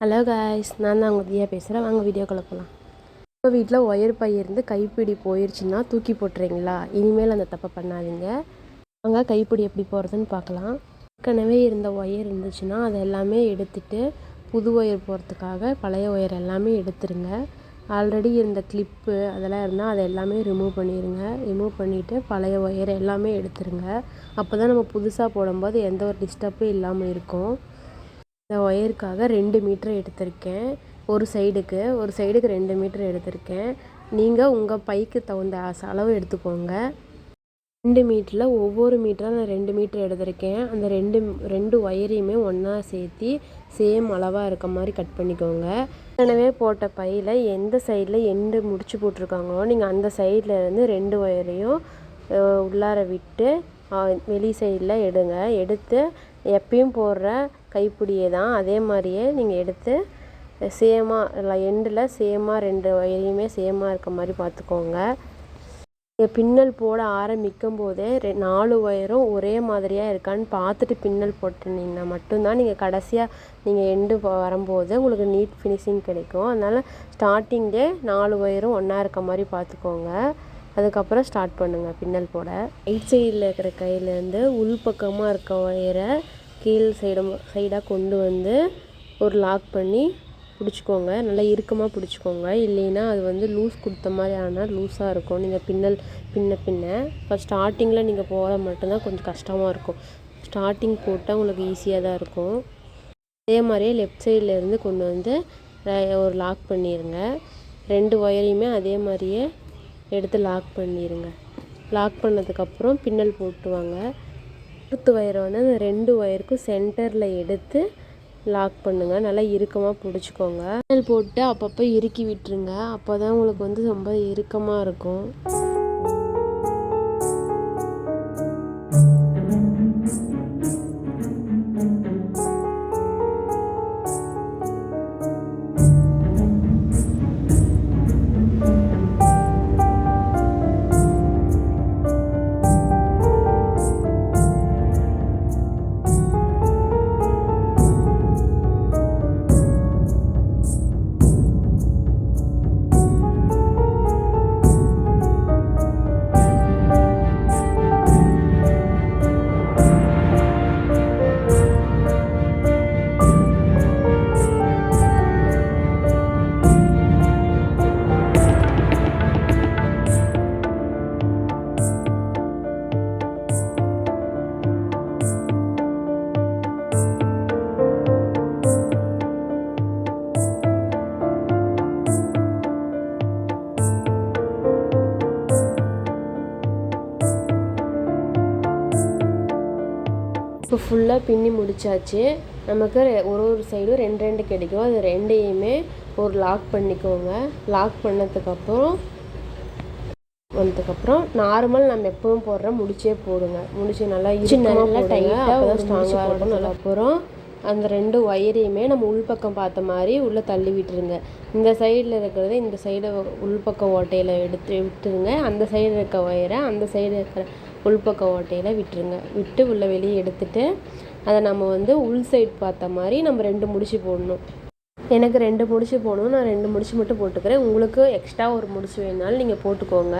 Hello guys நான் தான் உங்கள் தியா பேசுகிறேன் வாங்க வீடியோக்குள்ளே போகலாம் இப்போ வீட்டில் ஒயர் பை இருந்து கைப்பிடி போயிடுச்சுன்னா தூக்கி போட்டுறீங்களா? இனிமேல் அந்த தப்பை பண்ணாதீங்க. வாங்க கைப்பிடி எப்படி போகிறதுன்னு பார்க்கலாம். ஏற்கனவே இருந்த ஒயர் இருந்துச்சுன்னா அதை எல்லாமே எடுத்துட்டு புது ஒயர் போகிறதுக்காக பழைய ஒயர் எல்லாமே எடுத்துருங்க. ஆல்ரெடி இருந்த கிளிப்பு அதெல்லாம் இருந்தால் அதை எல்லாமே ரிமூவ் பண்ணிடுங்க ரிமூவ் பண்ணிவிட்டு பழைய ஒயர் எல்லாமே எடுத்துருங்க. அப்போ தான் நம்ம புதுசாக போடும்போது எந்த ஒரு டிஸ்டர்பும் இல்லாமல் இருக்கும். இந்த ஒயருக்காக ரெண்டு மீட்ரு எடுத்திருக்கேன். ஒரு சைடுக்கு ஒரு சைடுக்கு ரெண்டு மீட்ரு எடுத்திருக்கேன். நீங்கள் உங்கள் பைக்கு தகுந்த அளவு எடுத்துக்கோங்க. ரெண்டு மீட்டரில் ஒவ்வொரு மீட்டராக நான் ரெண்டு மீட்ரு எடுத்திருக்கேன். அந்த ரெண்டு ரெண்டு ஒயரையுமே ஒன்றா சேர்த்தி சேம் அளவாக இருக்க மாதிரி கட் பண்ணிக்கோங்க. ஏற்கனவே போட்ட பையில் எந்த சைடில் எண்டு முடிச்சு போட்டிருக்காங்களோ நீங்கள் அந்த சைடில் இருந்து ரெண்டு ஒயரையும் உள்ளார விட்டு வெளி சைடில் எடுங்க. எடுத்து எப்பயும் போடுற கைப்பிடியே தான். அதே மாதிரியே நீங்கள் எடுத்து சேமாக இல்லை எண்டில் சேமாக ரெண்டு ஒயரையுமே சேமாக இருக்க மாதிரி பார்த்துக்கோங்க நீங்கள் பின்னல் போட ஆரம்பிக்கும் போதே ரெ நாலு ஒயரும் ஒரே மாதிரியாக இருக்கான்னு பார்த்துட்டு பின்னல் போட்டுருந்தீங்கன்னா மட்டும்தான் நீங்கள் கடைசியாக நீங்கள் எண்டு வரும்போது உங்களுக்கு நீட் ஃபினிஷிங் கிடைக்கும். அதனால் ஸ்டார்டிங்கே நாலு ஒயரும் ஒன்றா இருக்க மாதிரி பார்த்துக்கோங்க அதுக்கப்புறம் ஸ்டார்ட் பண்ணுங்கள் பின்னல் போட. ரைட் சைடில் இருக்கிற கையிலேருந்து உள் பக்கமாக இருக்க ஒயரை கீழ் சைடு சைடாக கொண்டு வந்து ஒரு லாக் பண்ணி பிடிச்சிக்கோங்க. நல்லா இறுக்கமாக பிடிச்சிக்கோங்க. இல்லைன்னா அது வந்து லூஸ் கொடுத்த மாதிரி ஆனால் லூஸாக இருக்கும். நீங்கள் பின்னல் பின்ன பின்ன. இப்போ ஸ்டார்டிங்கில் நீங்கள் போகிற மட்டும்தான் கொஞ்சம் கஷ்டமாக இருக்கும். ஸ்டார்டிங் போட்டால் உங்களுக்கு ஈஸியாக தான் இருக்கும். அதே மாதிரியே லெஃப்ட் சைட்லேருந்து கொண்டு வந்து ஒரு லாக் பண்ணிடுங்க ரெண்டு ஒயரையுமே அதே மாதிரியே எடுத்து லாக் பண்ணிடுங்க லாக் பண்ணதுக்கப்புறம் பின்னல் போட்டுவாங்க. ஃபோர்த்து ஒயரை வந்து அந்த ரெண்டு ஒயருக்கும் சென்டரில் எடுத்து லாக் பண்ணுங்கள் நல்லா இறுக்கமாக பிடிச்சிக்கோங்க. போட்டு அப்பப்போ இறுக்கி விட்டுருங்க. அப்போ தான் உங்களுக்கு வந்து ரொம்ப இறுக்கமாக இருக்கும். இப்போ ஃபுல்லாக பின்னி முடிச்சாச்சு. நமக்கு ஒரு ஒரு சைடும் ரெண்டு ரெண்டு கிடைக்கும். அது ரெண்டையுமே ஒரு லாக் பண்ணிக்கோங்க. லாக் பண்ணதுக்கப்புறம் வந்ததுக்கப்புறம் நார்மல் நம்ம எப்பவும் போடுற முடிச்சே போடுங்க. முடிச்சு நல்லா நல்லா டைட்டாக ஸ்ட்ராங்காக இருக்கும். நல்லா அப்புறம் அந்த ரெண்டு ஒயரையுமே நம்ம உள்பக்கம் பார்த்த மாதிரி உள்ளே தள்ளி விட்டுருங்க இந்த சைடில் இருக்கிறத இந்த சைடு உள்பக்கம் ஓட்டையில் எடுத்து விட்டுருங்க. அந்த சைடு இருக்க ஒயரை அந்த சைடு இருக்கிற உள்பக்க ஓட்டையில் விட்டுருங்க. விட்டு உள்ளே வெளியே எடுத்துகிட்டு அதை நம்ம வந்து உள் சைட் பார்த்த மாதிரி நம்ம ரெண்டு முடிச்சு போடணும். எனக்கு ரெண்டு முடிச்சு போடணும். நான் ரெண்டு முடிச்சு மட்டும் போட்டுக்கிறேன். உங்களுக்கு எக்ஸ்ட்ரா ஒரு முடிச்சு வேணாலும் நீங்கள் போட்டுக்கோங்க.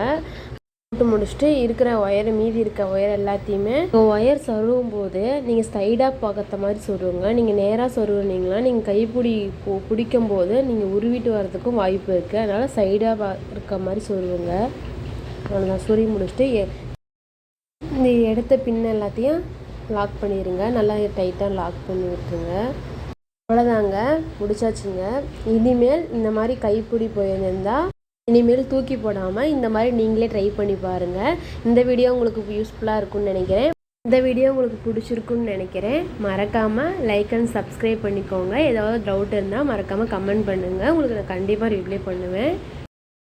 போட்டு முடிச்சுட்டு இருக்கிற ஒயர் மீதி இருக்க ஒயர் எல்லாத்தையுமே ஒயர் சொருகும் போது நீங்கள் சைடாக பார்க்கற மாதிரி சொருவுங்க நீங்கள் நேராக சொருவுனீங்களா நீங்கள் கைப்பிடி பிடிக்கும் போது நீங்கள் உருவிட்டு வர்றதுக்கும் வாய்ப்பு இருக்குது அதனால் சைடாக இருக்க மாதிரி சொருவுங்க அவ்வளோதான் சொருவி முடிச்சுட்டு இந்த எடுத்த பின் எல்லாத்தையும் லாக் பண்ணிடுங்க நல்லா டைட்டாக லாக் பண்ணி விட்டுருங்க. அவ்வளோதாங்க முடிச்சாச்சுங்க. இனிமேல் இந்த மாதிரி கைப்பிடி போயிருந்தால் இனிமேல் தூக்கி போடாமல் இந்த மாதிரி நீங்களே ட்ரை பண்ணி பாருங்கள் இந்த வீடியோ உங்களுக்கு யூஸ்ஃபுல்லாக இருக்கும்னு நினைக்கிறேன். இந்த வீடியோ உங்களுக்கு பிடிச்சிருக்குன்னு நினைக்கிறேன். மறக்காமல் லைக் அண்ட் சப்ஸ்கிரைப் பண்ணிக்கோங்க. ஏதாவது டவுட் இருந்தால் மறக்காமல் கமெண்ட் பண்ணுங்கள் உங்களுக்கு நான் கண்டிப்பாக ரிப்ளை பண்ணுவேன்.